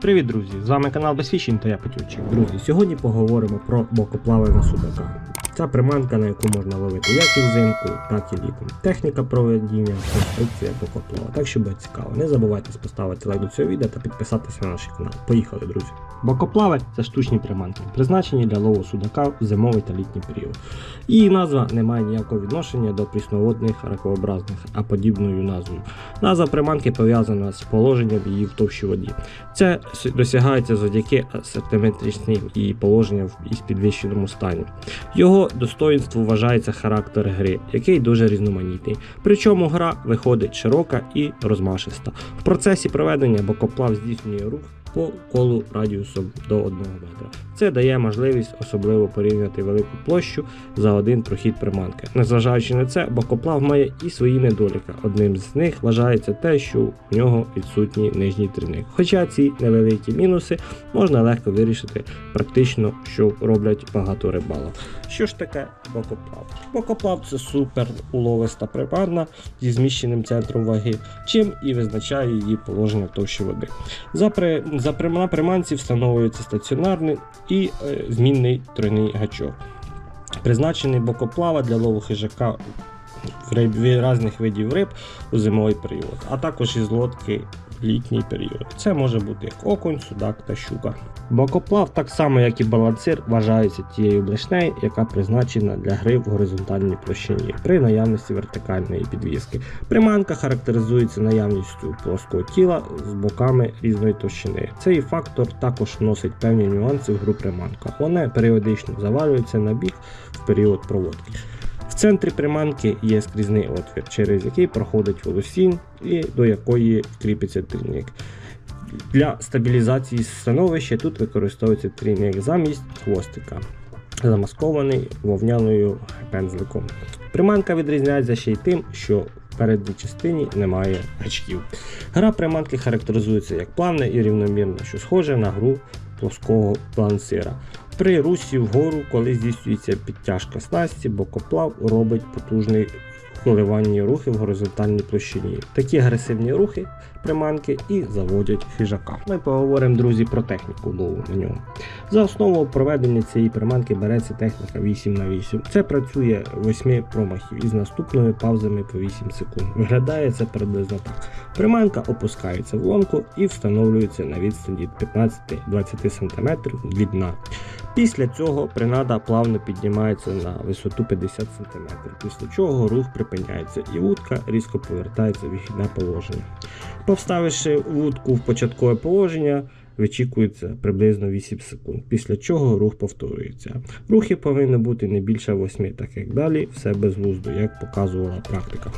Привіт, друзі! З вами канал Безфішінг та я Петючик. Друзі, сьогодні поговоримо про бокоплави на судака. Це приманка, на яку можна ловити як і взимку, так і літом. Техніка проведіння, конструкція бокоплава. Так що буде цікаво. Не забувайте поставити лайк до цього відео та підписатися на наш канал. Поїхали, друзі! Бокоплави це штучні приманки, призначені для лову судака в зимовий та літній період. Її назва не має ніякого відношення до прісноводних ракообразних, а подібною назвою. Назва приманки пов'язана з положенням її в товщі воді. Це досягається завдяки асиметричній її положення в із підвищеному стані. Його достоїнство вважається характер гри, який дуже різноманітний. Причому гра виходить широка і розмашиста. В процесі проведення бокоплав здійснює рух по колу радіусом до 1 метра. Це дає можливість особливо порівняти велику площу за один прохід приманки. Незважаючи на це, бокоплав має і свої недоліки. Одним з них вважається те, що в нього відсутній нижній трійник. Хоча ці невеликі мінуси можна легко вирішити, практично, що роблять багато рибалок. Що ж таке бокоплав? Бокоплав це супер уловиста приманка зі зміщеним центром ваги, чим і визначає її положення товщі води. За, при... На приманці встановлюється стаціонарний і е, змінний тройний гачок. Призначений бокоплава для лову хижака різних видів риб у зимовий період, а також із лодки літній період. Це може бути як окунь, судак та щука. Бокоплав, так само як і балансир, вважається тією блешнею, яка призначена для гри в горизонтальній площині при наявності вертикальної підвіски. Приманка характеризується наявністю плоского тіла з боками різної товщини. Цей фактор також вносить певні нюанси в гру приманка. Вона періодично завалюється на бік в період проводки. Центрі приманки є скрізний отвір, через який проходить волосінь і до якої кріпиться трійник. Для стабілізації становища тут використовується трійник замість хвостика, замаскований вовняною пензликом. Приманка відрізняється ще й тим, що в передній частині немає гачків. Гра приманки характеризується як плавна і рівномірна, що схоже на гру плоского балансира. При русі вгору, коли здійснюється підтяжка снасті, бокоплав робить потужний коливанні рухи в горизонтальній площині. Такі агресивні рухи приманки і заводять хижака. Ми поговоримо, друзі, про техніку лову на ньому. За основу проведення цієї приманки береться техніка 8 на 8 Це працює 8 промахів із наступними паузами по 8 секунд. Виглядає це приблизно так. Приманка опускається в ломку і встановлюється на відстані 15-20 см від дна. Після цього принада плавно піднімається на висоту 50 см, після чого рух припиняється і вудка різко повертається в вихідне положення. Повставивши вудку в початкове положення, вичікується приблизно 8 секунд, після чого рух повторюється. Рухи повинні бути не більше 8, так як далі все безглуздо, як показувала практика.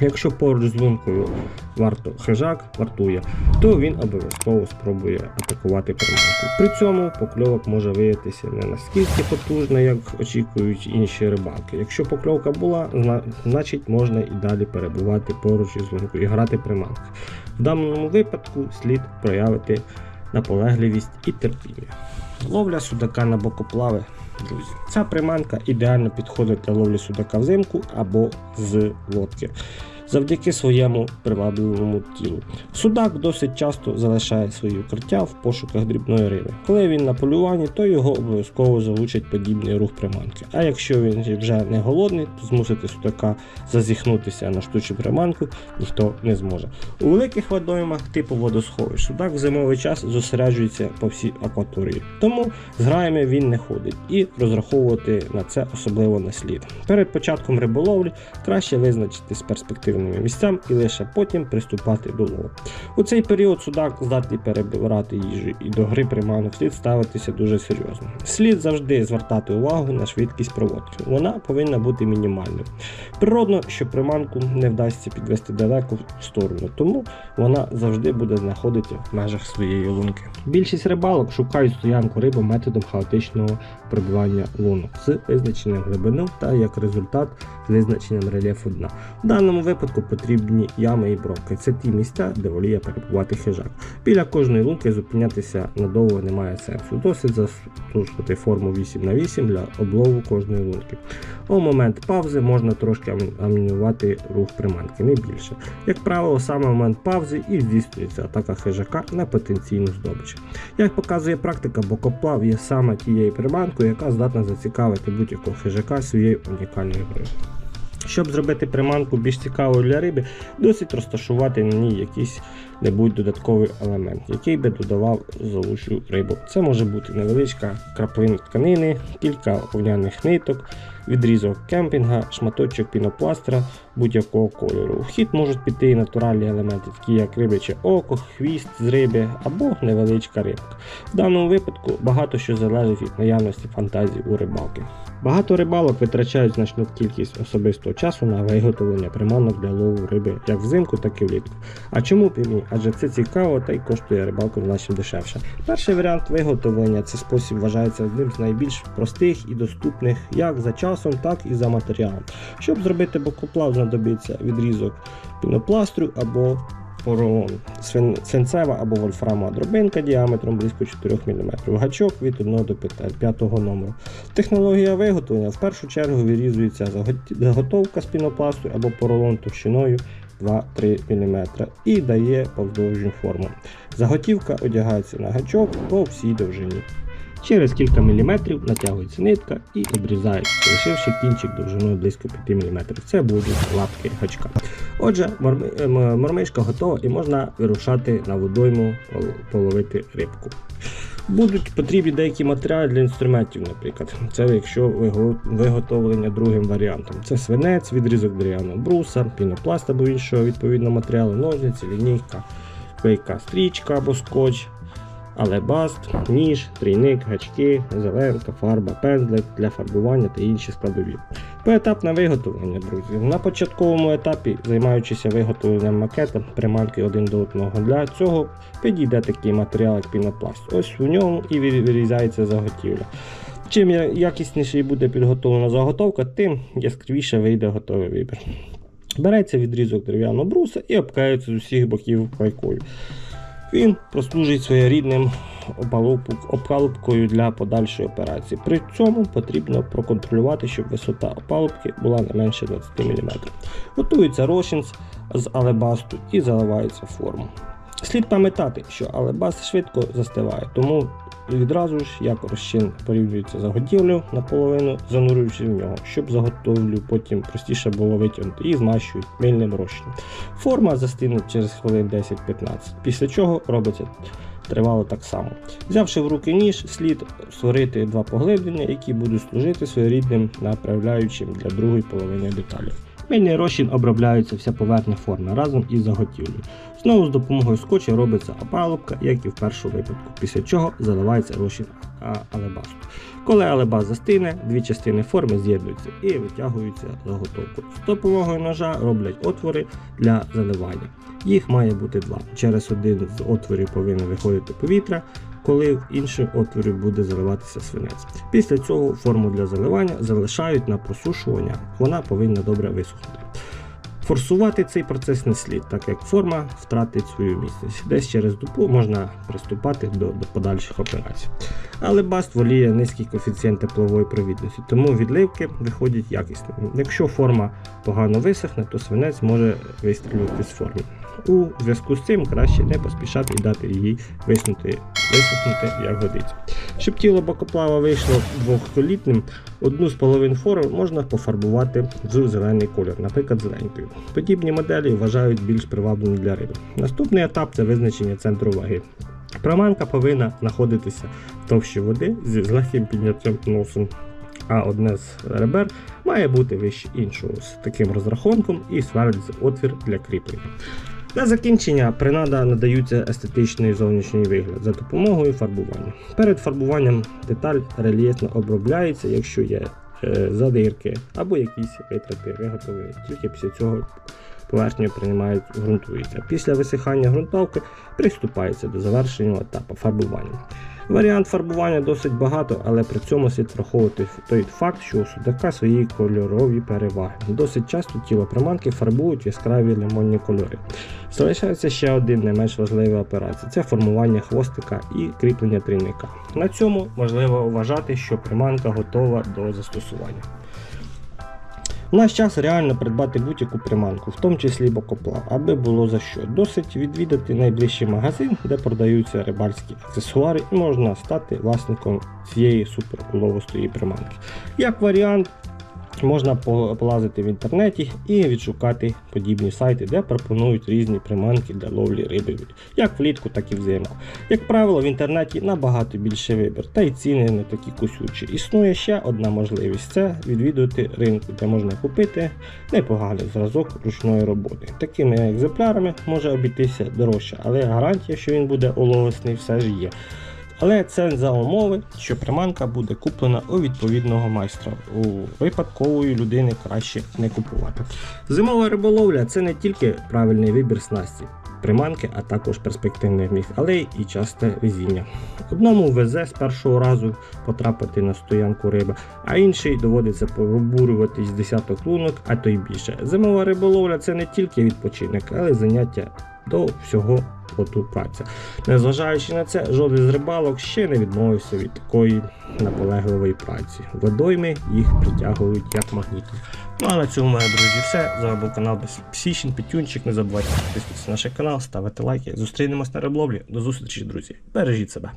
Якщо поруч з лункою варто хижак вартує, то він обов'язково спробує атакувати приманку. При цьому покльовок може виявитися не наскільки потужна, як очікують інші рибалки. Якщо покльовка була, значить можна і далі перебувати поруч із лункою і грати приманки. В даному випадку слід проявити наполегливість і терпіння. Ловля судака на бокоплави. Друзі, ця приманка ідеально підходить для ловлі судака взимку або з лодки. Завдяки своєму привабливому тілу. Судак досить часто залишає свої укриття в пошуках дрібної риби. Коли він на полюванні, то його обов'язково залучить подібний рух приманки. А якщо він вже не голодний, то змусити судака зазіхнутися на штучну приманку ніхто не зможе. У великих водоймах типу водосховищ судак в зимовий час зосереджується по всій акваторії. Тому з граями він не ходить і розраховувати на це особливо не слід. Перед початком риболовлі краще визначитись перспективними місцями і лише потім приступати до лову. У цей період судак здатний перебирати їжу і до гри приманок слід ставитися дуже серйозно. Слід завжди звертати увагу на швидкість проводки. Вона повинна бути мінімальною. Природно, що приманку не вдасться підвести далеко в сторону, тому вона завжди буде знаходитися в межах своєї лунки. Більшість рибалок шукають стоянку риби методом хаотичного пробивання лунок з визначенням глибини та як результат з визначенням рельєфу дна. В даному випадку приманку потрібні ями і бровки. Це ті місця, де воліє перебувати хижак. Біля кожної лунки зупинятися надовго немає сенсу. Досить застосувати форму 8х8 для облову кожної лунки. У момент паузи можна трошки ам- амінювати рух приманки, не більше. Як правило, саме в момент паузи і здійснюється атака хижака на потенційну здобич. Як показує практика, бокоплав є саме тією приманкою, яка здатна зацікавити будь-якого хижака своєю унікальною грою. Щоб зробити приманку більш цікавою для риби, досить розташувати на ній якийсь небудь додатковий елемент, який би додавав залучу рибу. Це може бути невеличка краплина тканини, кілька овняних ниток, відрізок кемпінга, шматочок пінопластера будь-якого кольору. У хід можуть піти і натуральні елементи, такі як рибяче око, хвіст з риби або невеличка рибка. В даному випадку багато що залежить від наявності фантазії у рибалки. Багато рибалок витрачають значну кількість особистого часу на виготовлення приманок для лову риби як взимку, так і влітку. А чому б і ні? Адже це цікаво та й коштує рибалку значно дешевше. Перший варіант виготовлення це спосіб вважається одним з найбільш простих і доступних як за часом, так і за матеріалом. Щоб зробити бокоплав, знадобиться відрізок пінопластру або поролон, свинцева або вольфрамова дробинка діаметром близько 4 мм, гачок від 1 до 5 номеру. Технологія виготовлення в першу чергу вирізується заготовка з пінопласту або поролон товщиною 2-3 мм і дає повдовжню форму. Заготівка одягається на гачок по всій довжині. Через кілька міліметрів натягується нитка і обрізається, залишивши кінчик довжиною близько 5 мм. Це будуть лапки гачка. Отже, мормишка готова і можна вирушати на водойму половити рибку. Будуть потрібні деякі матеріали для інструментів, наприклад. Це якщо виготовлення другим варіантом. Це свинець, відрізок дерев'яного бруса, пінопласт або іншого відповідного матеріалу, ножниці, лінійка, клейка стрічка або скотч, алебаст, ніж, трійник, гачки, зеленка, фарба, пензлик для фарбування та інші складові. Поетапне виготовлення, друзі. На початковому етапі, займаючися виготовленням макета приманки один до одного. Для цього підійде такий матеріал, як пінопласт. Ось у ньому і вирізається заготівля. Чим я- якісніший буде підготовлена заготовка, тим яскравіше вийде готовий вибір. Береться відрізок дерев'яного бруса і обкається з усіх боків клейкою. Він прослужить своєрідним опалубкою для подальшої операції. При цьому потрібно проконтролювати, щоб висота опалубки була не менше 20 мм. Готується розчин з- алебасту і заливається форму. Слід пам'ятати, що алебаст швидко застиває, тому відразу ж як розчин порівнюється заготівлю наполовину, занурюючи в нього, щоб заготовлю потім простіше було витягнути і змащують мильним розчином. Форма застине через хвилин 10-15, після чого робиться тривало так само. Взявши в руки ніж, слід створити два поглиблення, які будуть служити своєрідним направляючим для другої половини деталі. Мильний розчин обробляється вся поверхня форми разом із заготівлею. Знову з допомогою скотча робиться опалубка, як і в першому випадку, після чого заливається розчин алебасту. Коли алебаст застине, дві частини форми з'єднуються і витягуються заготовку. З допомогою ножа роблять отвори для заливання. Їх має бути два. Через один з отворів повинно виходити повітря, коли в інший отворі буде заливатися свинець. Після цього форму для заливання залишають на просушування, вона повинна добре висохнути. Форсувати цей процес не слід, так як форма втратить свою міцність. Десь через добу можна приступати до, до подальших операцій. Але баст воліє низький коефіцієнт теплової провідності, тому відливки виходять якісними. Якщо форма погано висохне, то свинець може вистрілювати з форми. У зв'язку з цим краще не поспішати і дати їй виснути, висохнути, як годиться. Щоб тіло бокоплава вийшло двохтолітним, одну з половин форми можна пофарбувати в зелений колір, наприклад, зеленькою. Подібні моделі вважають більш привабливими для риби. Наступний етап це визначення центру ваги. Приманка повинна знаходитися в товщі води з з легким підняттям носом, а одне з ребер має бути вище іншого з таким розрахунком і сверлиться отвір для кріплення. Для закінчення принада надається естетичний зовнішній вигляд за допомогою фарбування. Перед фарбуванням деталь рельєфно обробляється, якщо є е, задирки або якісь витрати виготовлені. Тільки після цього поверхню приймають ґрунтується. Після висихання ґрунтовки приступається до завершення етапу фарбування. Варіант фарбування досить багато, але при цьому слід враховувати той факт, що у судака свої кольорові переваги. Досить часто тіло приманки фарбують яскраві лимонні кольори. Залишається ще один не менш важливий операція це формування хвостика і кріплення трійника. На цьому можливо вважати, що приманка готова до застосування. В наш час реально придбати будь-яку приманку, в тому числі бокоплав, аби було за що. Досить відвідати найближчий магазин, де продаються рибальські аксесуари, і можна стати власником цієї суперуловостої приманки. Як варіант, можна полазити в інтернеті і відшукати подібні сайти, де пропонують різні приманки для ловлі риби, як влітку, так і взимку. Як правило, в інтернеті набагато більше вибір, та й ціни не такі кусючі. Існує ще одна можливість це відвідувати ринку, де можна купити непоганий зразок ручної роботи. Такими екземплярами може обійтися дорожче, але гарантія, що він буде уловисний, все ж є. Але це за умови, що приманка буде куплена у відповідного майстра. У випадкової людини краще не купувати. Зимова риболовля це не тільки правильний вибір снасті, приманки, а також перспективний міг, але й часте везіння. Одному везе з першого разу потрапити на стоянку риби, а інший доводиться побурювати з десяток лунок, а то й більше. Зимова риболовля це не тільки відпочинок, але й заняття до всього плоту праця. Незважаючи на це, жоден з рибалок ще не відмовився від такої наполегливої праці. Водойми їх притягують як магнітом. Ну а на цьому, мої друзі, все. З вами був канал Псічин, Петюнчик. Не забувайте підписуватися на наш канал, ставити лайки. Зустрінемось на риболовлі. До зустрічі, друзі. Бережіть себе.